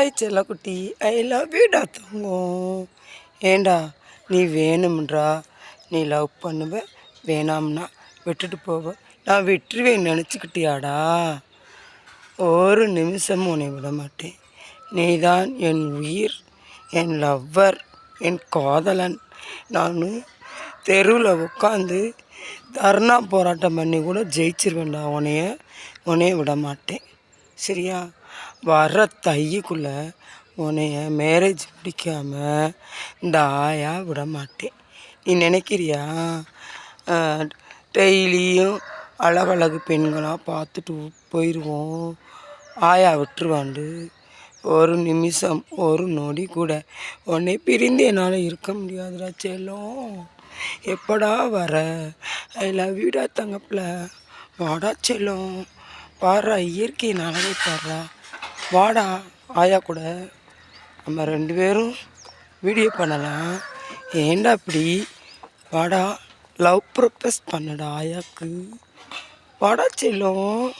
Hi செல்லக்குட்டி ஐ love யூடா தங்கம் ஏண்டா நீ வேணும்ன்றா? நீ லவ் பண்ணுவ வேணாம்னா விட்டுட்டு போவ. நான் விட்டுருவேன் நினச்சிக்கிட்டியாடா? ஒரு நிமிஷம் உன்னை விட மாட்டேன் நீதான் என் உயிர் என் லவ்வர் என் காதலன். நான் தெருவில் உட்காந்து தர்ணா போராட்டம் பண்ணி கூட ஜெயிச்சிருவேன்டா உன்னைய. உன்னைய விட மாட்டேன் சரியா? வர்ற தையக்குள்ளே உன்னைய மேரேஜ் பிடிக்காம இந்த ஆயா விட மாட்டேன் நீ நினைக்கிறியா? டெய்லியும் அழகழகு பெண்களாக பார்த்துட்டு போயிடுவோம் ஆயா விட்டுருவாண்டு. ஒரு நிமிஷம் ஒரு நொடி கூட உன்னை பிரிந்து என்னால் இருக்க முடியாதுடா செல்லும். எப்படா வர? ஐ லவ் யூடா தங்கப்பில். வாடா செல்லம். பாடுறா இயற்கை அழகை பாடுறா. வாடா ஆயா கூட. நம்ம ரெண்டு பேரும் வீடியோ பண்ணலாம். ஏண்டா அப்படி வாடா லவ் ப்ரொப்பஸ் பண்ணடா ஆயாக்கு. வாடா செல்லும்.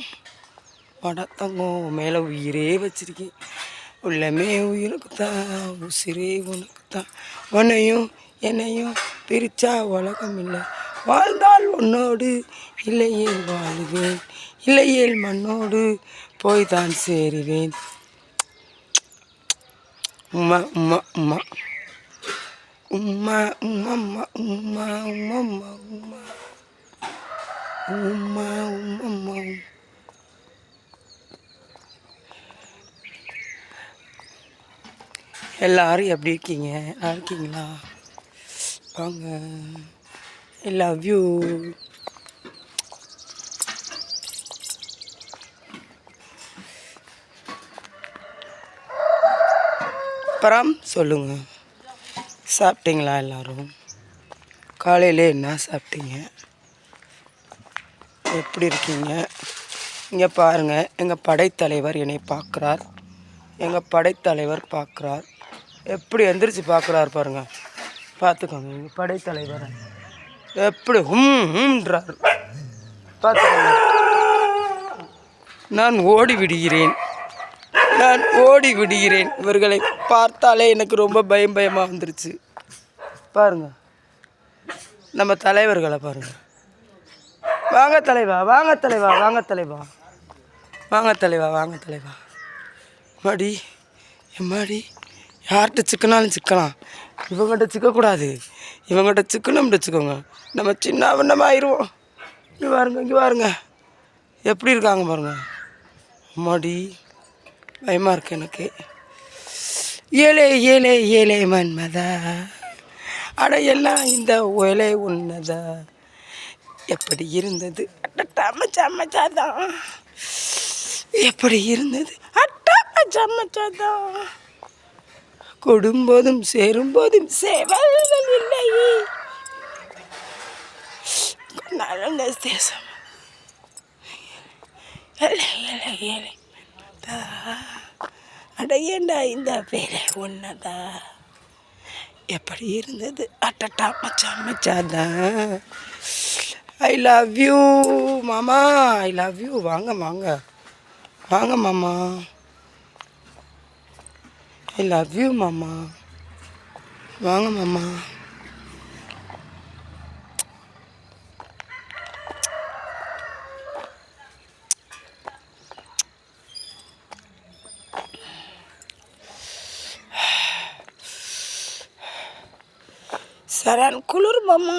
வாடா தங்கம் மேலே உயிரே வச்சிருக்கேன். உள்ளமே உயிருக்கு தான் உசிரே உனக்கு தான் உன்னையும் என்னையும் பிரிச்சா உலகம் இல்லை. வாழ்ந்தால் உன்னோடு இல்லையேல் வாழுவேன். இல்லையேல் மண்ணோடு போய் தான் சேருவேன் உமா உமா உமா உமா உம்மா உமா உம்மா உமா உமா உம்மா எல்லாரும் எப்படி இருக்கீங்க? நல்லா இருக்கீங்களா? வாங்க. ஐ லவ் யூ அப்புறம் சொல்லுங்கள் சாப்பிட்டீங்களா எல்லோரும்? காலையில் என்ன சாப்பிட்டீங்க? எப்படி இருக்கீங்க? இங்கே பாருங்கள் எங்கள் படைத்தலைவர் என்னை பார்க்குறார். எங்கள் படைத்தலைவர் பார்க்குறார். எப்படி எந்திரிச்சு பார்க்குறாரு பாருங்கள் பார்த்துக்கோங்க எங்கள் படைத்தலைவர். எப்படி ஹும் ஹும்ன்றார். பார்த்துக்கோங்க. நான் ஓடி விடுகிறேன் நான் ஓடி விடுகிறேன் இவர்களை பார்த்தாலே எனக்கு ரொம்ப பயம் பயமாக வந்துருச்சு. பாருங்க. நம்ம தலைவர்களை பாருங்க. வாங்க தலைவா வாங்க தலைவா வாங்க தலைவா. வாங்க தலைவா வாங்க தலைவா. மாடி எம்மாடி? யார்கிட்ட சிக்கனாலும் சிக்கலாம். இவங்ககிட்ட சிக்கக்கூடாது. இவங்ககிட்ட சிக்கணும் வச்சுக்கோங்க. நம்ம சின்ன வண்ணமாயிருவோம். இங்கே பாருங்க இங்கே பாருங்க. எப்படி இருக்காங்க பாருங்க. அம்மாடி பயமாக இருக்கு எனக்கு. ஏழை ஏழை ஏழை மன்மதா. அட எல்லாம் இந்த ஒலை உன்னதா? எப்படி இருந்தது? அட்டட்டாமச்சாமச்சாதான் எப்படி இருந்தது? அட்டாமச்சாமச்சாதான் கொடும்போதும் சேரும்போதும் சேவல்கள் இல்லை. நல்ல தேசம். ஏழை ஏழை ஏழை அடையண்டா இந்த பேரை ஒன்றதா எப்படி இருந்தது? அட்டட்டா மச்சா மச்சாதா ஐ லவ் யூ மாமா. ஐ லவ் யூ வாங்க வாங்க. வாங்க மாமா. ஐ லவ் யூ மாமா. வாங்க மாமா. சரியான குளிருமம்மா